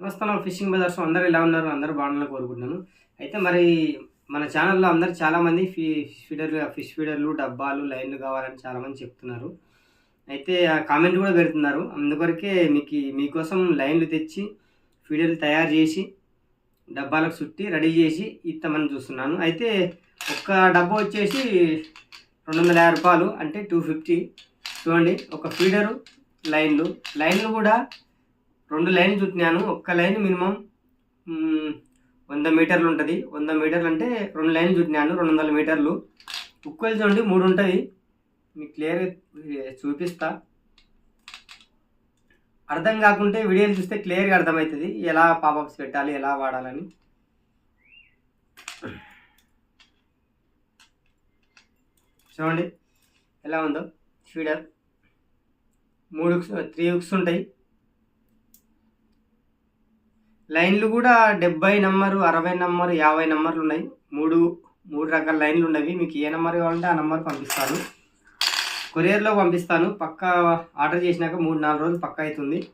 నమస్కారం fishing bazaars అందరూ ఎలా ఉన్నారు? అందరూ బాగుండాలని కోరుకుంటున్నాను. అయితే మరి మన ఛానల్లో అందరు చాలామంది ఫీ ఫీడర్లు ఫిష్ ఫీడర్లు డబ్బాలు లైన్లు కావాలని చాలామంది చెప్తున్నారు. అయితే ఆ కామెంట్ కూడా పెడుతున్నారు. అందుకొరకే మీకు మీకోసం లైన్లు తెచ్చి ఫీడర్లు తయారు చేసి డబ్బాలకు చుట్టి రెడీ చేసి ఇస్తామని చూస్తున్నాను. అయితే ఒక్క డబ్బా వచ్చేసి రెండు వందల యాభై రూపాయలు అంటే టూ ఫిఫ్టీ. చూడండి ఒక ఫీడరు లైన్లు. లైన్లు కూడా రెండు లైన్లు చుట్టినాను ఒక్క లైన్ మినిమం వంద మీటర్లు ఉంటుంది. వంద మీటర్లు అంటే రెండు లైన్లు చుట్టినాను రెండు వందల మీటర్లు. ఉక్కులు చూడండి మూడు ఉంటుంది. మీకు క్లియర్ చూపిస్తా. అర్థం కాకుంటే వీడియోలు చూస్తే క్లియర్గా అర్థమవుతుంది. ఎలా పాపప్స్ పెట్టాలి ఎలా వాడాలని. చూడండి ఎలా ఉందో. ఫీడర్. మూడు త్రీ ఉక్స్ ఉంటాయి. లైన్లు కూడా డెబ్బై నెంబరు అరవై నెంబరు యాభై నెంబర్లు ఉన్నాయి. మూడు మూడు రకాల లైన్లు ఉన్నవి. మీకు ఏ నెంబర్ కావాలంటే ఆ నెంబర్ పంపిస్తాను. కొరియర్లో పంపిస్తాను. పక్క ఆర్డర్ చేసినాక మూడు నాలుగు రోజులు పక్క అవుతుంది.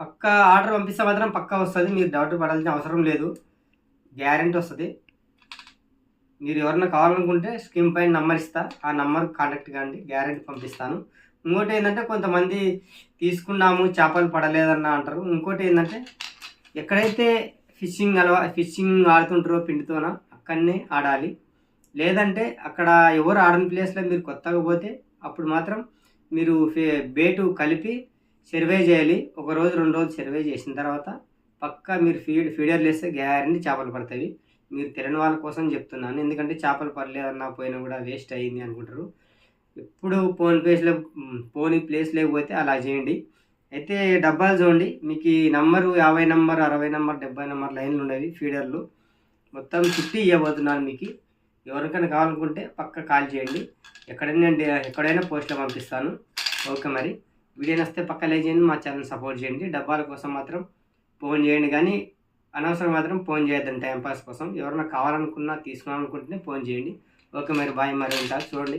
పక్క ఆర్డర్ పంపిస్తే మాత్రం పక్కా వస్తుంది. మీరు డౌట్ పడాల్సిన అవసరం లేదు. గ్యారెంటీ వస్తుంది. మీరు ఎవరన్నా కావాలనుకుంటే స్క్రీన్ పైన నెంబర్ ఇస్తా. ఆ నెంబర్కి కాంటాక్ట్ కాండి. గ్యారెంటీ పంపిస్తాను. ఇంకోటి ఏంటంటే కొంతమంది తీసుకున్నాము చేపలు పడలేదన్న అంటారు. ఇంకోటి ఏంటంటే ఎక్కడైతే ఫిషింగ్ అలవా ఫిషింగ్ ఆడుతుంటారో పిండితోన అక్కడనే ఆడాలి. లేదంటే అక్కడ ఎవరు ఆడని ప్లేస్లో మీరు కొత్తగా పోతే అప్పుడు మాత్రం మీరు ఫే- బేటు కలిపి సర్వే చేయాలి. ఒక రోజు రెండు రోజులు సర్వే చేసిన తర్వాత పక్కా మీరు ఫీడ్ ఫీడర్లు వేస్తే గ్యారంటీ చేపలు పడతాయి. మీరు తెలియని వాళ్ళ కోసం చెప్తున్నాను. ఎందుకంటే చేపలు పడలేదన్నా పోయినా కూడా వేస్ట్ అయ్యింది అనుకుంటారు. ఎప్పుడు పోని ప్లేస్లో పోని ప్లేస్ లేకపోతే అలా చేయండి. అయితే డబ్బాలు చూడండి. మీకు ఈ నంబరు యాభై నంబర్ అరవై నంబర్ డెబ్బై నంబర్ లైన్లు ఉండేవి ఫీడర్లు. మొత్తం చుట్టి ఇవ్వబోతున్నాను మీకు. ఎవరికైనా కావాలనుకుంటే పక్క కాల్ చేయండి. ఎక్కడైనా ఎక్కడైనా పోస్ట్లో పంపిస్తాను. ఓకే మరి. వీడియో నస్తే పక్క లైక్ చేయండి. మా ఛానల్ సపోర్ట్ చేయండి. డబ్బాల కోసం మాత్రం ఫోన్ చేయండి కానీ అనవసరం మాత్రం ఫోన్ చేయొద్దండి. టైంపాస్ కోసం. ఎవరైనా కావాలనుకున్నా తీసుకోవాలనుకుంటేనే ఫోన్ చేయండి. ఓకే మరి. బాయ్. మరి ఉంటారు చూడండి.